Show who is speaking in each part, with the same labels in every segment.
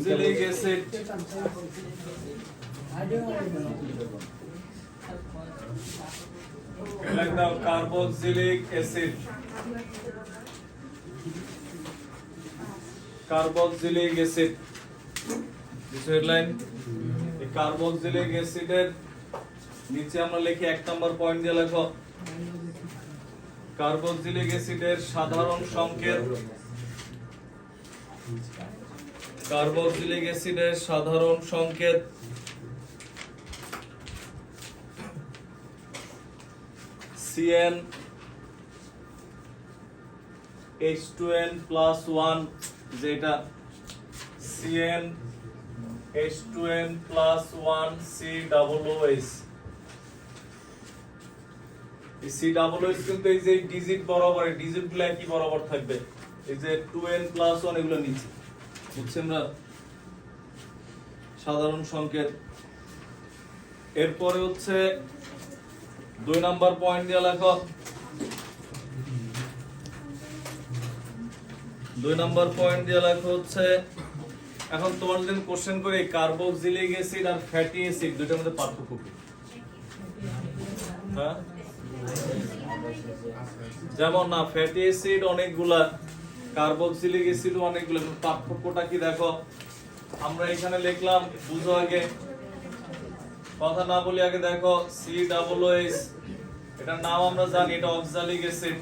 Speaker 1: Carboxylic acid carboxylic acid carboxylic acid this headline এই carboxylic অ্যাসিডের নিচে আমরা লিখি এক নম্বর পয়েন্ট দিয়ে লেখো। কার্বক্সিলিক অ্যাসিডের সাধারণ সংকেত। কার্বক্সিলিক অ্যাসিডের সাধারণ সংকেত। C N H two N plus one যেটা C N H two N plus one C double O S C double S কিন্তু এই যে ডিজিট বরাবর ডিজিটগুলো একই বরাবর থাকবে। এই যে টু এন প্লাস ওয়ান এগুলো নিচে। বুঝছেন না সাধারণ সংকেত। এরপরে হচ্ছে দুই নাম্বার পয়েন্ট দিয়ে লেখো। দুই নাম্বার পয়েন্ট দিয়ে লেখো হচ্ছে, এখন তোমার যদি কোশ্চেন করে কার্বক্সিলিক অ্যাসিড আর ফ্যাটি অ্যাসিড দুইটার মধ্যে পার্থক্য কি? হ্যাঁ? যেমন না ফ্যাটি অ্যাসিড অনেকগুলা কার্বক্সিলিক অ্যাসিড অনেকগুলো। পার্থক্যটা কি দেখো? আমরা এখানে লিখলাম, বুঝো আগে। কথা না বলি আগে দেখো সি ডাবল এস এটার নাম আমরা জানি, এটা অক্সালিক অ্যাসিড।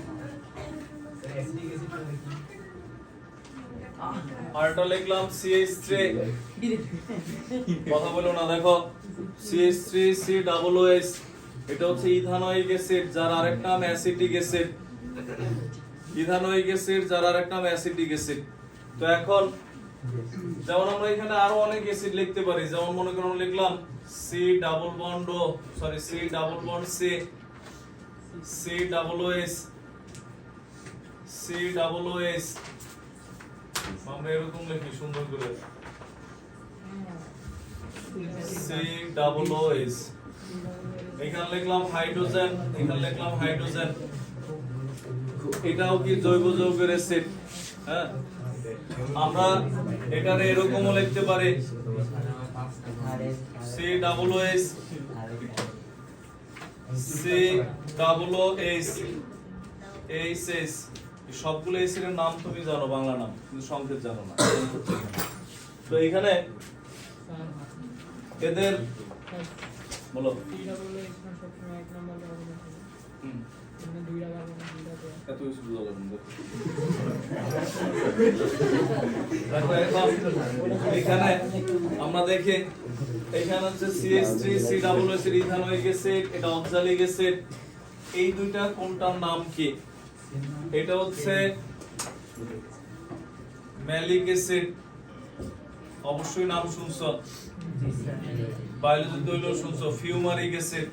Speaker 1: আর এটা লিখলাম সিএইচ থ্রি কথা বলো না, দেখো। C H three C double S এটা হচ্ছে ইথানোয়িক অ্যাসিড, যার আরেক নাম অ্যাসিটিক অ্যাসিড। ইথানোয়িক অ্যাসিড যার আরেক নাম অ্যাসিটিক অ্যাসিড। তো এখন, যেমন আমরা এখানে আরও অনেক অ্যাসিড লিখতে পারি, যেমন মনে করুন লিখলাম C double bond O sorry C double bond C C double O S C double O S আমরা এরকম লিখি, সুন্দর করে। সি ডাবল ও এস এখানে লিখলাম হাইড্রোজেন এখানে লিখলাম হাইড্রোজেন এটাও কি জৈব যৌগের অ্যাসিড হ্যাঁ? আমরা এটারে এরকমও লিখতে পারি। C double S C double S H S সবগুলো এসিডের নাম তুমি জানো বাংলা নাম কিন্তু সংকেত জানো না। তো এখানে এদের বলো। হুম, এত কিছু বোঝা যাবে এখন আমরা দেখি, এখানে হচ্ছে CH3 C double acid ethanoic acid এটা অক্সালিক অ্যাসিড এই দুইটা কোনটার নাম কি? এটা হচ্ছে ম্যালিক অ্যাসিড। অবশ্যই নাম শুনছো। বায়োলজি দইলেও শুনছো। Fumaric acid.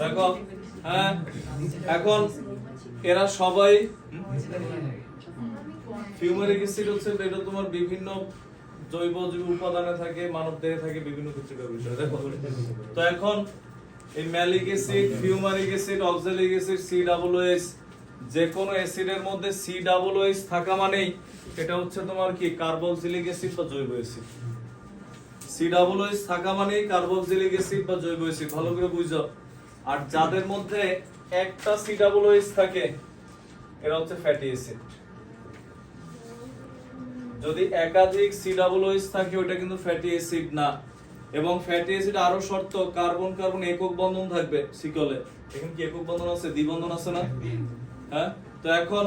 Speaker 1: দেখো হ্যাঁ এখন এরা সবাই ফিউমারিক অ্যাসিড হচ্ছে, এটা তোমার বিভিন্ন জৈব উপাদানে থাকে, মানব দেহে থাকে, বিভিন্ন ক্ষেত্রে বিষয় দেখো। তো এখন এই malic acid fumaric acid, oxalic acid C double S যে কোনো অ্যাসিডের মধ্যে সি ডাবল এস থাকা মানেই এটা হচ্ছে তোমার কি, কার্বক্সিলিক অ্যাসিড বা জৈব অ্যাসিড। সি ডাবল এস থাকা মানেই কার্বক্সিলিক অ্যাসিড বা জৈব অ্যাসিড, ভালো করে বুঝো। আর যাদের মধ্যে একটা সি ডাবল এস থাকে, এরা হচ্ছে ফ্যাটি অ্যাসিড যদি একাধিক সি ডাবল ওএইচ থাকে ওটা কিন্তু ফ্যাটি অ্যাসিড না। এবং ফ্যাটি অ্যাসিড আরও শর্ত কার্বন কার্বন একক বন্ধন থাকবে সিকলে এখানে কি একক বন্ধন আছে? দ্বিবন্ধন আছে না? হ্যাঁ? তো এখন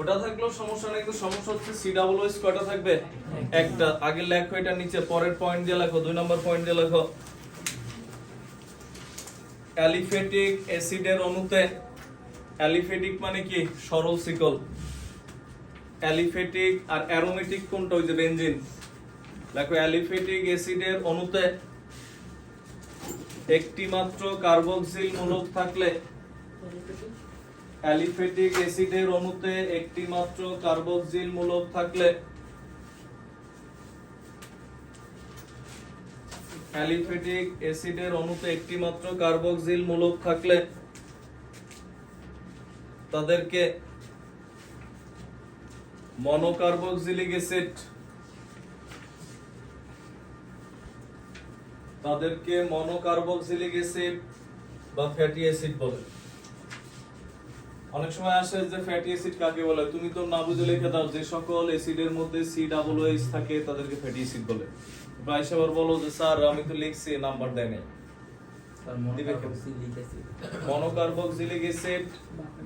Speaker 1: ওটা থাকলেও সমস্যা নেই, কিন্তু সমস্যা হচ্ছে সি ডাবল ওএইচ কয়টা থাকবে? একটা। আগে লেখো এটা নিচে, পরের পয়েন্ট দিয়ে লেখো, দুই নম্বর পয়েন্ট দিয়ে লেখো। অ্যালিফেটিক অ্যাসিডের অণুতে অ্যালিফেটিক মানে কি? সরল সিকল অ্যালিফেটিক আর অ্যারোমেটিক কোনটা? ওই যে বেনজিন দেখো অ্যালিফেটিক অ্যাসিডের অণুতে একটি মাত্র কার্বক্সিল মূলক থাকলে অ্যালিফেটিক অ্যাসিডের অণুতে একটি মাত্র কার্বক্সিল মূলক থাকলে অ্যালিফেটিক অ্যাসিডের অণুতে একটি মাত্র কার্বক্সিল মূলক থাকলে তাদেরকে মনোকার্বক্সিলিক অ্যাসিড, তাদেরকে মনোকার্বক্সিলিক অ্যাসিড বা ফ্যাটি অ্যাসিড বলে। অনেক সময় আসে যে ফ্যাটি অ্যাসিড কাকে বলে? তুমি তো না বুঝে লিখে দাও যে সকল অ্যাসিডের মধ্যে সি ডাবল এইচ থাকে, তাদেরকে ফ্যাটি অ্যাসিড বলে। প্রায় আবার বলো যে স্যার আমি তো লিখছি নাম্বার দেয় নাই। মনোকার্বক্সিলিক অ্যাসিড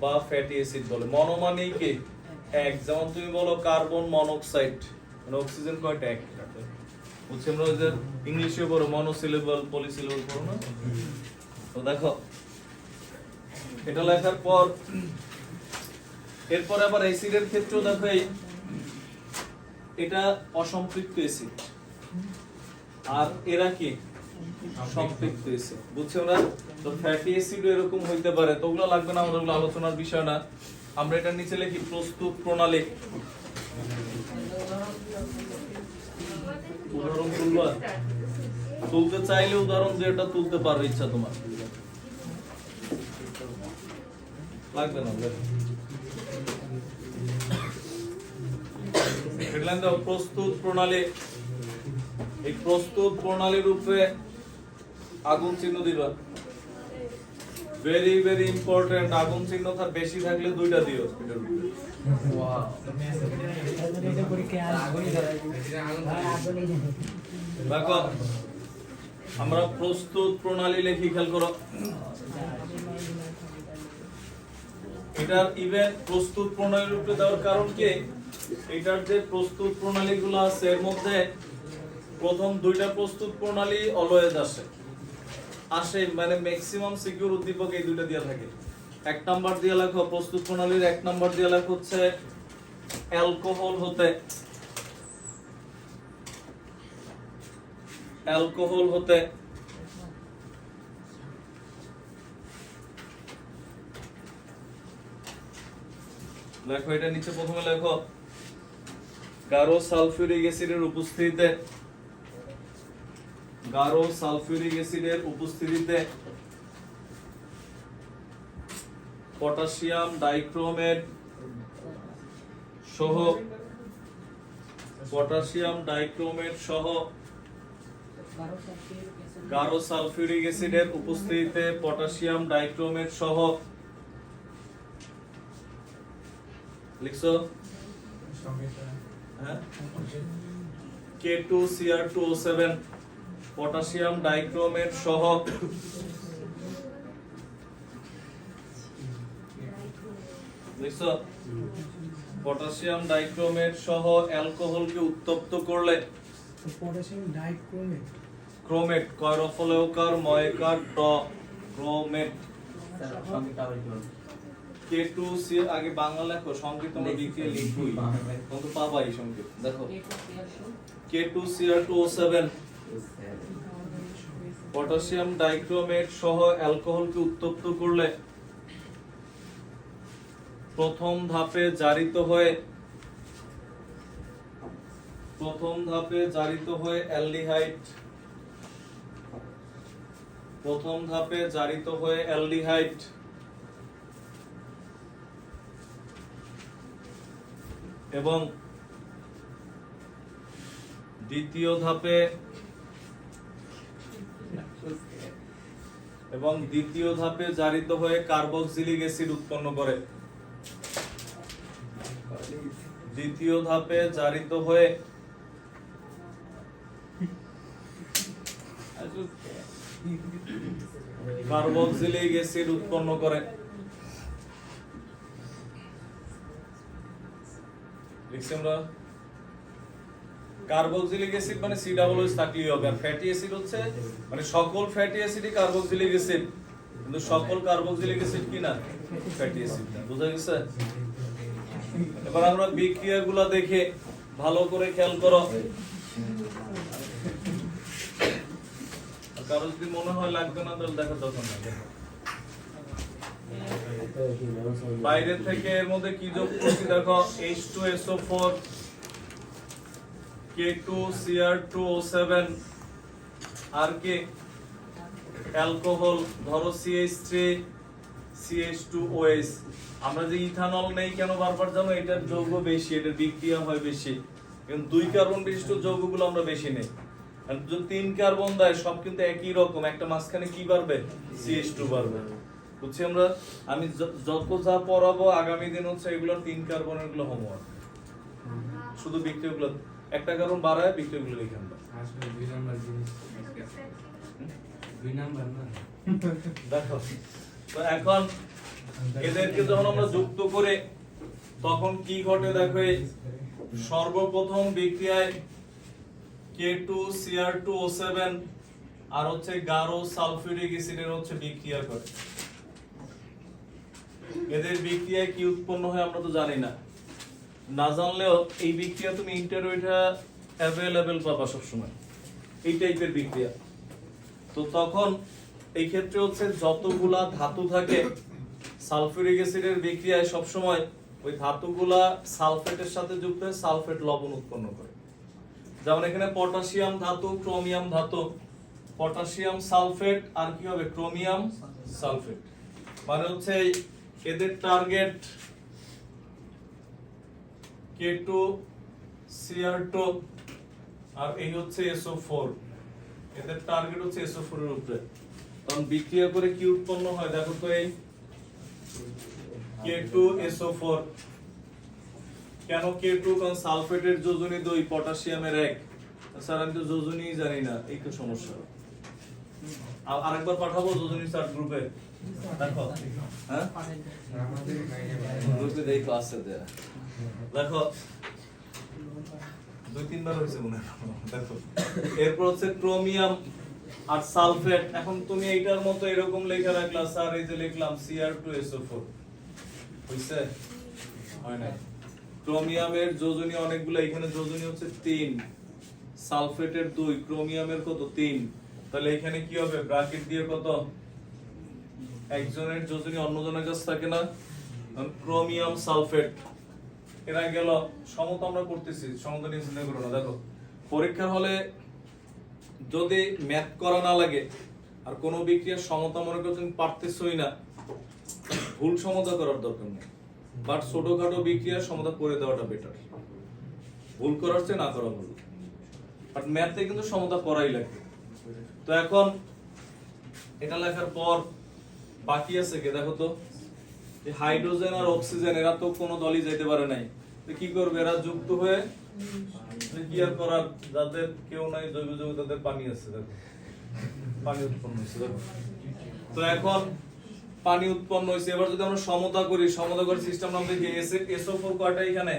Speaker 1: বা ফ্যাটি অ্যাসিড বলে। মনো মানে কি এক যেমন তুমি বলো কার্বন মনোক্সাইড। মানে অক্সিজেন কয়টা? এক বুঝছি আমরা ওই যে ইংলিশে পড়ো মনোসিলেবল পলিসিলেবল পড়ো না? তো দেখো এটা লেখার পর এরপর আবার অ্যাসিডের ক্ষেত্রেও দেখো এটা অসম্পৃক্ত অ্যাসিড আর এরা কি? সম্পৃক্ত না? তো ফ্যাটি অ্যাসিড এরকম হইতে পারে। তো ওগুলো লাগবে না আমাদের আলোচনার বিষয় না। আমরা নিচে লিখি, প্রস্তুত প্রণালী। উদাহরণ তুলবা? তুলতে চাইলে উদাহরণ দিয়ে এটা তুলতে পারো ইচ্ছা তোমার। লাগবে না। হেডলাইন দাও, প্রস্তুত প্রণালী। এই প্রস্তুত প্রণালীর উপরে আগুন চিহ্ন দিবা। ভেরি ভেরি ইম্পর্টেন্ট আগুন চিহ্ন তার বেশি থাকলে দুইটা দিও দেখো, আমরা প্রস্তুত প্রণালী লেখি, খেয়াল করো। এটার ইভেন প্রস্তুত প্রণালীর উপরে দেওয়ার কারণ কি? এটার যে প্রস্তুত প্রণালীগুলো আছে, এর মধ্যে প্রথম দুইটা প্রস্তুত প্রণালী অলওয়েজ আসে। আসে মানে ম্যাক্সিমাম সিকিউর উদ্দীপক এই দুইটা দেওয়া থাকে। এক নাম্বার দিয়ে লেখো প্রস্তুত প্রণালীর, এক নাম্বার দিয়ে লেখা হচ্ছে অ্যালকোহল হতে। অ্যালকোহল হতে। লেখো, এটা নিচে প্রথমে লেখো। গাঢ় সালফিউরিক অ্যাসিডের উপস্থিতিতে গাঢ় সালফিউরিক অ্যাসিডের উপস্থিতিতে পটাশিয়াম ডাইক্রোমেট সহ পটাশিয়াম ডাইক্রোমেট সহ গাঢ় সালফিউরিক অ্যাসিডের উপস্থিতিতে পটাশিয়াম ডাইক্রোমেট সহ লিখছো? হ্যাঁ? K two CR two O seven potassium dichromate সহ পটাশিয়াম ডাইক্রোমেট সহ অ্যালকোহলকে উত্তপ্ত করলে
Speaker 2: পটাশিয়াম ডাইক্রোমেট।
Speaker 1: ক্রোমেট কয়রফলেওকার ময়কার ট ক্রোমেট। কে টু সি আগে বাংলা লেখো সংকেত আমরা লিখে লিখবই কিন্তু পাবাই সংকেত দেখো। K two CR two O seven. Potassium dichromate সহ অ্যালকোহলকে উত্তপ্ত করলে প্রথম ধাপে জারিত হয়ে প্রথম ধাপে জারিত হয়ে অ্যালডিহাইড প্রথম ধাপে জারিত হয়ে অ্যালডিহাইড এবং দ্বিতীয় ধাপে এবং দ্বিতীয় ধাপে জারিত হয়ে কার্বক্সিলিক অ্যাসিড উৎপন্ন করে। দ্বিতীয় ধাপে জারিত হয়ে কার্বক্সিলিক অ্যাসিড উৎপন্ন করে। লিখছি আমরা। কার্বক্সিলিক অ্যাসিড মানে সি ডাবল ওএইচ থাকলেই হবে, আর ফ্যাটি অ্যাসিড হচ্ছে মানে সকল ফ্যাটি অ্যাসিডই কার্বক্সিলিক অ্যাসিড। কিন্তু সকল কার্বক্সিলিক অ্যাসিড কি না? ফ্যাটি অ্যাসিড না, বুঝা গেছে? এবার আমরা বিক্রিয়াগুলো দেখে ভালো করে খেয়াল করো। কারও যদি মনে হয় লাগবে না, তাহলে দেখার নাই দেখো। বাইরে থেকে এর মধ্যে কি যোগ করছি, দেখো H2SO4 K2Cr2O7 আর কি অ্যালকোহল ধরো CH3 CH2OH আমরা যে ইথানল নেই কেন বারবার জানো? এটার যৌগ বেশি, এটার বিক্রিয়া হয় বেশি। কিন্তু দুই কার্বন বিশিষ্ট যৌগগুলো আমরা বেশি নেই। আর যদি তিন কার্বন দেয়, সব কিন্তু একই রকম। একটা মাঝখানে কি বাড়বে? CH2 বাড়বে। বুঝছি আমরা? আমি যত যা পড়াবো, আগামী দিন হচ্ছে এগুলো তিন কার্বনেরগুলো হোমওয়ার্ক শুধু বিক্রিয়গুলো একটা কার্বন বাড়ায় বিক্রিয়গুলো লিখে আমরা
Speaker 3: আসলে দুই নাম্বার জিনিস দুই নাম্বার না?
Speaker 1: দেখো তো এখন এদেরকে যখন আমরা যুক্ত করে তখন কি ঘটে দেখো সর্বপ্রথম বিক্রিয়ায় K2Cr2O7 আর হচ্ছে গারো সালফিউরিক অ্যাসিডের হচ্ছে বিক্রিয়া করে। এদের বিক্রিয়ায় কি উৎপন্ন হয় আমরা তো জানি না। না জানলেও এই বিক্রিয়া তুমি ইন্টারভিউটা অ্যাভেলেবেল পাবা সবসময়। এই টাইপের বিক্রিয়া। তো তখন এই ক্ষেত্রে হচ্ছে যতগুলা ধাতু থাকে, সালফিউরিক অ্যাসিডের বিক্রিয়ায় সবসময় ওই ধাতুগুলা সালফেটের সাথে যুক্ত হয়ে সালফেট লবণ উৎপন্ন করে। যেমন এখানে পটাশিয়াম ধাতু, ক্রোমিয়াম ধাতু। পটাশিয়াম সালফেট, আর কি হবে? Chromium sulphate. মানে হচ্ছে এদের target K two CR two আর এই হচ্ছে ফোর এদের টার্গেট হচ্ছে এর উপরে। বিক্রিয়া করে কি উৎপন্ন হয় দেখো তো এই। কে টু এসও ফোর কেন কে টু কারণ সালফেটের যোজনী দুই, পটাশিয়ামের এক। স্যার আমি তো যোজনী জানি না, এই তো সমস্যা। আর- আরেকবার পাঠাবো যোজনী স্যার গ্রুপে। হ্যাঁ? দেখো, দুই, তিনবার হয়েছে মনে দেখো, এরপর হচ্ছে ক্রোমিয়াম আর সালফেট এখন তুমি এইটার মতো এরকম রাখলা স্যার এই যে লিখলাম Cr2SO4 হইছে? হয় না ক্রোমিয়ামের যোজনী অনেকগুলো, এখানে যোজনী হচ্ছে তিন। সালফেটের দুই ক্রোমিয়ামের কত? তিন। তাহলে এখানে কি হবে? ব্র্যাকেট দিয়ে কত? একজনের যোজনী অন্যজনের কাছে থাকে না। Chromium sulphate. এরা গেল, সমতা আমরা করতেছি সমতা নিয়ে চিন্তা করো না, দেখো। পরীক্ষার হলে যদি ম্যাথ করা না লাগে, আর কোনো বিক্রিয়ার সমতা মনে করো তুমি পারতেছই না, ভুল সমতা করার দরকার নেই। বাট ছোটখাটো বিক্রিয়ার সমতা করে দেওয়াটা বেটার ভুল করার চেয়ে না করা ভালো। বাট ম্যাথে কিন্তু সমতা করাই লাগে। তো এখন এটা লেখার পর বাকি আছে কে? দেখো তো। হাইড্রোজেন আর অক্সিজেন, এরা তো কোনো দলই যেতে পারে নাই। তো কি করবে? এরা যুক্ত হয়ে যে কি আর করার? যাদের কেউ নাই, জৈব যৌগ তাদের পানি আছে, দেখো। পানি উৎপন্ন হয়েছে, দেখো। তো এখন পানি উৎপন্ন হয়েছে। এবার যদি আমরা সমতা করি, সমতা করে সিস্টেম নাম দেখি এসও ফোর কয়টা এখানে?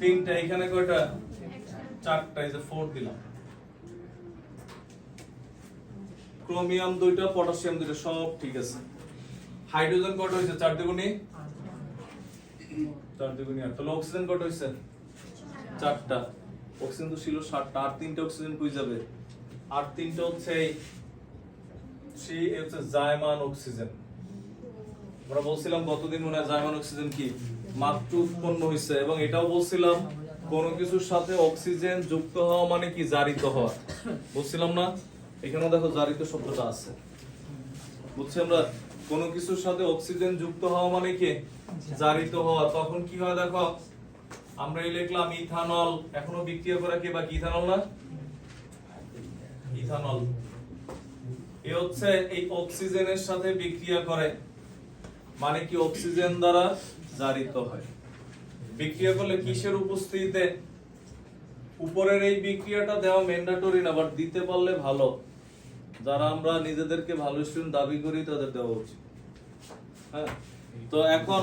Speaker 1: তিনটা। এখানে কয়টা? চারটা, এই যে ফোর দিলাম। ক্রোমিয়াম দুইটা, পটাশিয়াম দুইটা, সব ঠিক আছে। হাইড্রোজেন কত হয়েছে? চার দ্বিগুণী? চার দ্বিগুণী আট। তাহলে অক্সিজেন কত হয়েছে? চারটা। অক্সিজেন তো ছিল সাতটা। আর তিনটা অক্সিজেন কই যাবে? আর তিনটা হচ্ছে এই সেই হচ্ছে জায়মান অক্সিজেন আমরা বলছিলাম গতদিন মনে হয় জায়মান অক্সিজেন কি? মাত্র উৎপন্ন হয়েছে। এবং এটাও বলছিলাম, কোনো কিছুর সাথে অক্সিজেন যুক্ত হওয়া মানে কি? জারিত হওয়া। বলছিলাম না? এখানেও দেখো জারিত শব্দটা আছে। বুঝছি আমরা? কোনো কিছুর সাথে অক্সিজেন যুক্ত হওয়া মানে কি? জারিত হওয়া। তখন কি হয় দেখো? আমরা এই লিখলাম ইথানল এখনও বিক্রিয়া করা কি বাকি? ইথানল না? ইথানল এ হচ্ছে এই অক্সিজেনের সাথে বিক্রিয়া করে। মানে কি অক্সিজেন দ্বারা জারিত হয়। বিক্রিয়া করলে কিসের উপস্থিতিতে? উপরের এই বিক্রিয়াটা দেওয়া ম্যান্ডেটরি না বাট দিতে পারলে ভালো। যারা আমরা নিজেদেরকে ভালো স্টুডেন্ট দাবি করি, তাদের দেওয়া উচিত। হ্যাঁ? তো এখন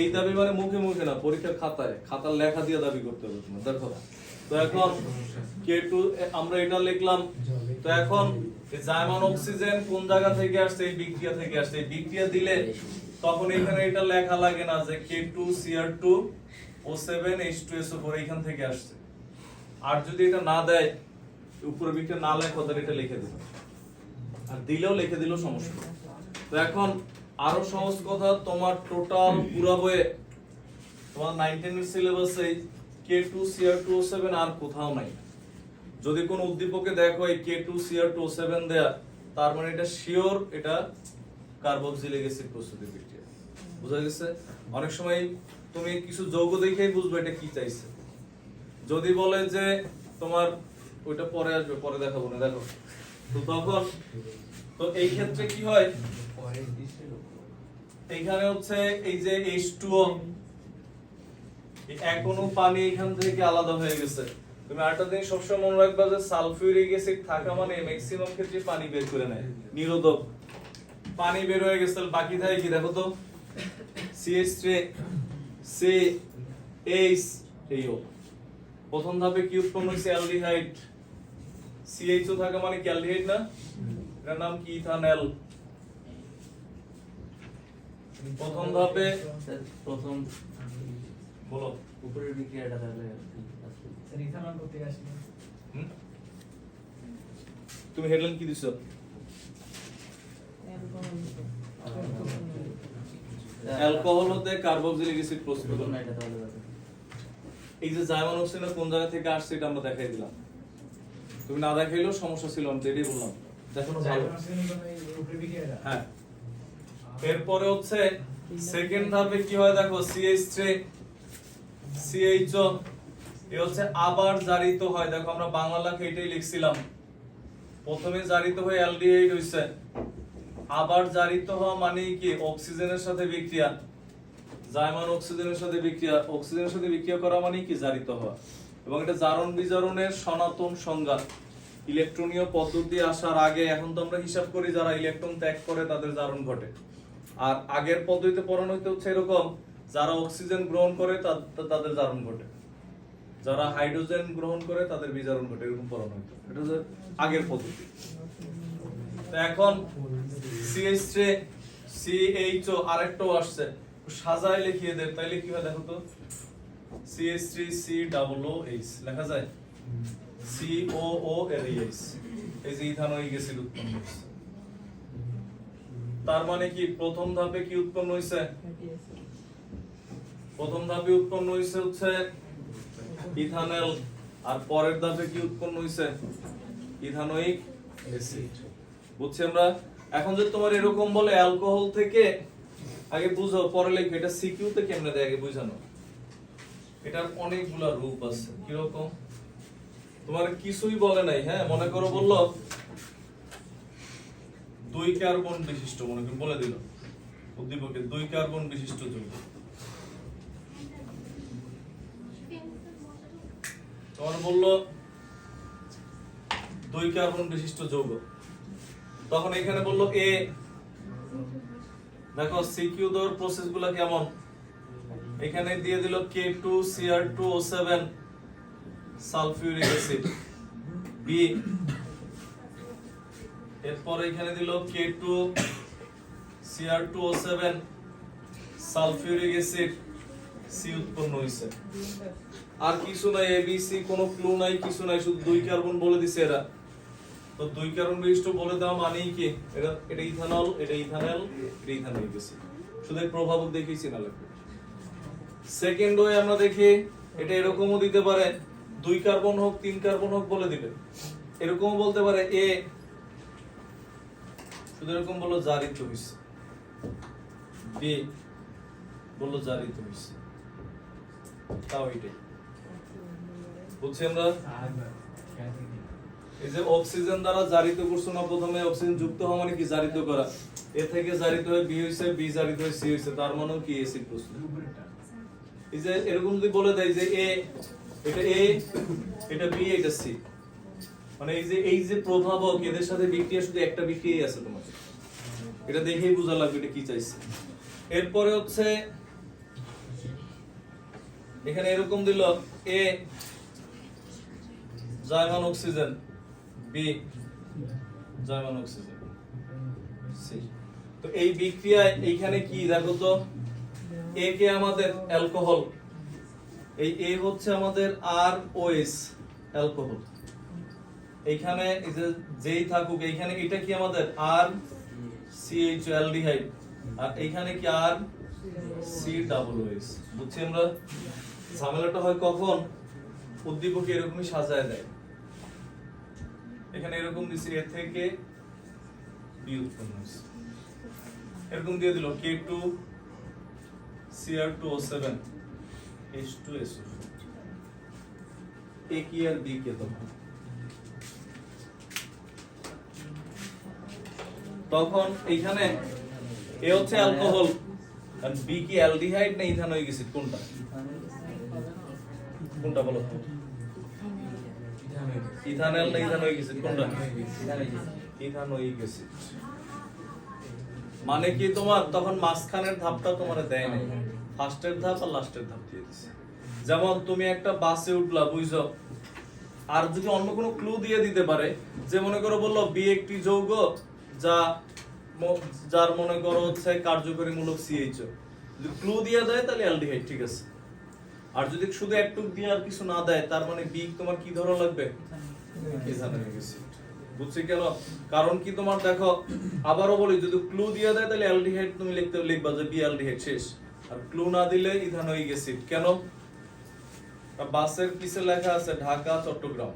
Speaker 1: এই দাবি মানে মুখে মুখে না, পরীক্ষার খাতায়। খাতার লেখা দিয়ে দাবি করতে হবে তোমার, দেখো। তো এখন কে টু আমরা এটা লিখলাম। তো এখন জায়মান অক্সিজেন কোন জায়গা থেকে আসছে, এই বিক্রিয়া থেকে আসছে। এই বিক্রিয়া দিলে তখন এখানে এটা লেখা লাগে না যে K two CR two O seven H two S four এইখান থেকে আসছে। আর যদি এটা না দেয়, উপরে বিক্রিয়া না লেখো তাহলে এটা লিখে দেবে আর দিলেও লিখে দিলেও সমস্যা তো এখন আরও সহজ কথা, তোমার টোটাল পুরা বইয়ে তোমার নাইন টেনের সিলেবাসে K two CR two seven আর কোথাও নাই। যদি কোনো উদ্দীপকে দেখো, এই K two CR two seven দেয়া, তার মানে এটা শিওর এটা কার্বক্সিলিক অ্যাসিড প্রস্তুতি বিক্রিয়া। বুঝা গেছে? অনেক সময় তুমি কিছু যৌগ দেখেই বুঝবে এটা কি চাইছে। যদি বলে যে তোমার ওইটা পরে আসবে, পরে দেখাবো না, দেখো। তো তখন, তো এই ক্ষেত্রে কি হয়? এইখানে হচ্ছে এই যে H2O এই এক অণু পানি এখান থেকে আলাদা হয়ে গেছে। তুমি আরেকটা জিনিস সবসময় মনে রাখবা যে সালফিউরিক অ্যাসিড থাকা মানে ম্যাক্সিমাম ক্ষেত্রে পানি বের করে নেয়, নিরোধক। পানি বের হয়ে গেছে, বাকি থাকে কি দেখো তো? CH3 C H এই ও প্রথম ধাপে কি উৎপন্ন হয়েছে অ্যালডিহাইড CHO থাকা মানে কি অ্যালডিহাইড না? এটার নাম কি? ইথানল প্রথম ধাপে
Speaker 4: প্রথম
Speaker 1: বলো।
Speaker 4: উপরের বিক্রিয়াটা তাহলে
Speaker 2: স্যার ইথানল করতে আসলে।
Speaker 1: তুমি হেডলাইন কি দিছো? অ্যালকোহল হতে কার্বক্সিলিক অ্যাসিড প্রস্তুত। এই যে জায়মান অক্সিজেন কোন জায়গা থেকে আসছে এটা আমরা দেখাই দিলাম। তুমি না দেখাইলেও সমস্যা ছিল আমি এটাই বললাম। দেখানো ভালো হ্যাঁ। এরপরে হচ্ছে সেকেন্ড ধাপে কি হয় দেখো CH3 CHO এ হচ্ছে আবার জারিত হয়। দেখো আমরা বাংলা লেখা এটাই লিখছিলাম। প্রথমে জারিত হয়ে অ্যালডিহাইড হইছে। আবার জারিত হওয়া মানে কি অক্সিজেনের সাথে বিক্রিয়া? জাইমান অক্সিজেনের সাথে বিক্রিয়া, অক্সিজেনের সাথে বিক্রিয়া করা মানে কি জারিত হওয়া? এবং এটা জারণ বিজারণের সনাতন সংজ্ঞা। ইলেকট্রনীয় পদ্ধতি আসার আগে এখন তো আমরা হিসাব করি যারা ইলেকট্রন ত্যাগ করে তাদের জারণ ঘটে। আর আগের পদ্ধতিতে পড়ানো হইতে হচ্ছে এরকম, যারা অক্সিজেন গ্রহণ করে তাদের জারণ ঘটে। যারা হাইড্রোজেন গ্রহণ করে তাদের বিজারণ ঘটে, এরকম পড়ানো হইতো এটা হচ্ছে আগের পদ্ধতি। এখন CH3 CHO আরেকটাও আসছে। সাজায় লিখিয়ে দেব তাইলে কি হয় দেখো তো? CH3 C double O H, লেখা যায়? O O L E H, এই যে ইথানোয়িক অ্যাসিড উৎপন্ন তার মানে কি? প্রথম ধাপে কি উৎপন্ন হইছে? প্রথম ধাপে উৎপন্ন হইছে হচ্ছে ইথানল, আর পরের ধাপে কি উৎপন্ন হইছে? Ethanoic acid. বুঝছি আমরা? এখন যদি তোমার এরকম বলে অ্যালকোহল থেকে আগে বুঝো পরে লিখবে। এটা সিকিউ তে কেমনে দেয় আগে বুঝানো? এটার অনেকগুলা রূপ আছে। কীরকম? তোমার কিছুই বলে নাই হ্যাঁ? মনে করো বলল, দুই কার্বন বিশিষ্ট, মনে করো, বলে দিল উদ্দীপকে দুই কার্বন বিশিষ্ট যৌগ। তোমার বলল, দুই কার্বন বিশিষ্ট যৌগ। তখন এখানে বলল এ, দেখো সিকিউ দেওয়ার প্রসেসগুলা কেমন? এখানে দিয়ে দিল K two CR two O seven sulphuric acid. B এরপর এখানে দিল K two CR two O seven sulphuric acid. C উৎপন্ন হয়েছে আর কিছু নাই এবিসি কোনো ক্লু নাই, কিছু নাই, শুধু দুই কার্বন বলে দিছে এরা। তো দুই কার্বন বিশিষ্ট বলে দেওয়া মানেই কি এটা এটা ইথানল এটা ইথানল এটা ইথানল গেছে শুধু এর প্রভাব দেখিয়েছি না লাগবে সেকেন্ড ওয়ে আমরা দেখি এটা এরকমও দিতে পারে দুই কার্বন হোক তিন কার্বন হোক বলে দিবে এরকমও বলতে পারে এ শুধু এরকম বলল জারিত হইছে বি বলল জারিত হইছে তাও এটাই বুঝছি আমরা এই যে অক্সিজেন দ্বারা জারিত করছ না প্রথমে অক্সিজেন যুক্ত হওয়া মানে কি? জারিত করা। এ থেকে জারিত হয়ে বি হইছে বি জারিত হয়ে সি হইছে। তার মানেও কি? এসিড প্রস্তুত। এই যে এরকম যদি বলে দেয় যে এ এটা এ এটা বি এটা সি মানে এই যে এই যে প্রভাবক, এদের সাথে বিক্রিয়া শুধু একটা বিক্রিয়াই আছে তোমার। এটা দেখেই বোঝা লাগবে এটা কি চাইছে। এরপরে হচ্ছে, এখানে এরকম দিল এ জাইমান অক্সিজেন বি জাইমান অক্সিজেন সি। তো এই বিক্রিয়ায় এইখানে কি, দেখো তো, এ কে আমাদের অ্যালকোহল এই এ হচ্ছে আমাদের আর ওএস অ্যালকোহল এইখানে যেই থাকুক, এইখানে এটা কি আমাদের আর সিএইচ অ্যালডিহাইড আর এইখানে কি আর সি ডাবল ওএস বুঝছি আমরা? ঝামেলাটা হয় কখন? উদ্দীপক এরকমই সাজায় দেয়। এখানে এরকম দিছে এ থেকে বি উৎপন্ন হয়েছে। এরকম দিয়ে দিল K two CR two O seven H two S A কি আর বি কে তখন? তখন এইখানে এ হচ্ছে অ্যালকোহল আর বি কি অ্যালডিহাইড না ইথানোয়িক অ্যাসিড কোনটা? কোনটা বলো তো? ইথানল না ইথানোয়িক অ্যাসিড কোনটা? ইথানোয়িক অ্যাসিড মানে কি তোমার তখন মাঝখানের ধাপটা তোমার দেয় নাই? ফার্স্টের ধাপ আর লাস্টের ধাপ দিয়ে দিছে। যেমন তুমি একটা বাসে উঠলা বুঝছ? আর যদি অন্য কোনো ক্লু দিয়ে দিতে পারে যে মনে করো বলল বি একটি যৌগ যা যার মনে করো হচ্ছে কার্যকরী মূলক সিএইচও যদি ক্লু দিয়ে দেয় তাহলে অ্যালডিহাইড ঠিক আছে? আর যদি শুধু একটু দিয়ে আর কিছু না দেয় তার মানে বি তোমার কি ধরা লাগবে? বুঝছি কেন? কারণ কি তোমার দেখো, আবারও বলি, যদি ক্লু দিয়ে দেয় তাহলে অ্যালডিহাইড তুমি লিখতে লিখবা যে শেষ। আর ক্লু না দিলে কেন? বাসের পিছে লেখা আছে ঢাকা, চট্টগ্রাম।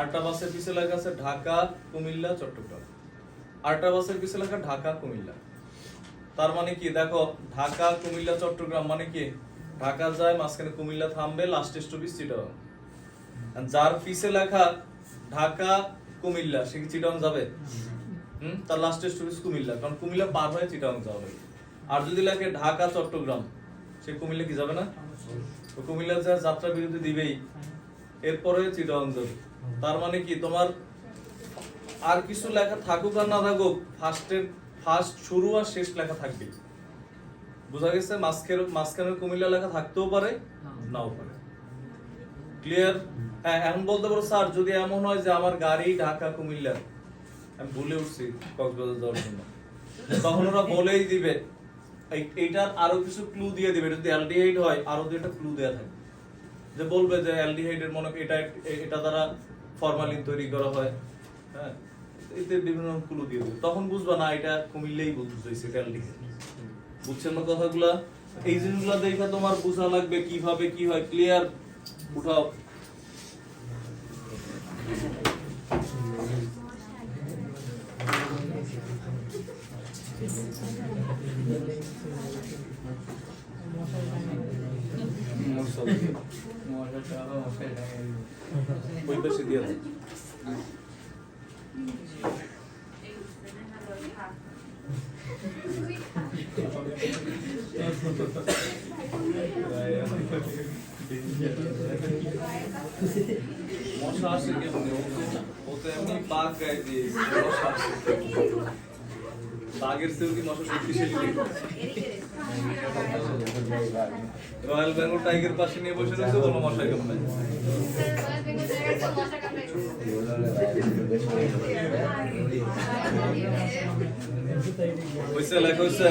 Speaker 1: আরটা বাসের পিছে লেখা আছে ঢাকা, কুমিল্লা, চট্টগ্রাম। আরটা বাসের পিছে লেখা ঢাকা, কুমিল্লা। তার মানে কি? দেখো, ঢাকা, কুমিল্লা, চট্টগ্রাম মানে কি? ঢাকা যায়, মাঝখানে কুমিল্লা থামবে লাস্ট স্টপেজ চিটাগাং যার পিছে লেখা ঢাকা কুমিল্লা সে কি চিটাগাং যাবে? হুম? তার লাস্টের স্টপেজ কুমিল্লা কারণ কুমিল্লা পার হয়ে চিটাগাং যাবে আর যদি লেখে ঢাকা চট্টগ্রাম সে কুমিল্লা কি যাবে না? তো কুমিল্লা যা যাত্রা বিরতি দিবেই এরপরে চিটাগাং যাবে। তার মানে কি? তোমার আর কিছু লেখা থাকুক আর না থাকুক ফার্স্টের ফার্স্ট শুরু আর শেষ লেখা থাকবে বোঝা গেছে? মাঝখানের মাঝখানের কুমিল্লা লেখা থাকতেও পারে নাও পারে। ক্লিয়ার হ্যাঁ এখন বলতে পারো, স্যার, যদি এমন হয় যে আমার গাড়ি ঢাকা, কুমিল্লা, আমি ভুলে উঠছি কক্সবাজার যাওয়ার জন্য। তখন ওরা বলেই দিবে। এইটার আরও কিছু ক্লু দিয়ে দিবে। যদি অ্যালডিহাইড হয়, আরও দুইটা ক্লু দেওয়া থাকে যে বলবে যে অ্যালডিহাইডের মনে এটা এটা দ্বারা ফরমালিন তৈরি করা হয়। হ্যাঁ এতে বিভিন্ন ক্লু দিয়ে দিবে। তখন বুঝবা, না, এটা কুমিল্লেই বুঝতেছে এটা অ্যালডিহাইড বুঝছেন না কথাগুলা? এই জিনিসগুলো দেখে তোমার বোঝা লাগবে কীভাবে কি হয়। ক্লিয়ার উঠাও। ওই পাশে দিয়ে দাও। মশা আসে কেমনে ও তো- ও তো এমনি বাঘ গায়ে দিয়ে মশা আসে বাঘের চেয়েও কি মশা শক্তিশালী? রয়্যাল বেঙ্গল টাইগার পাশে নিয়ে বসে রয়েছে বলো মশা লেখা হয়েছে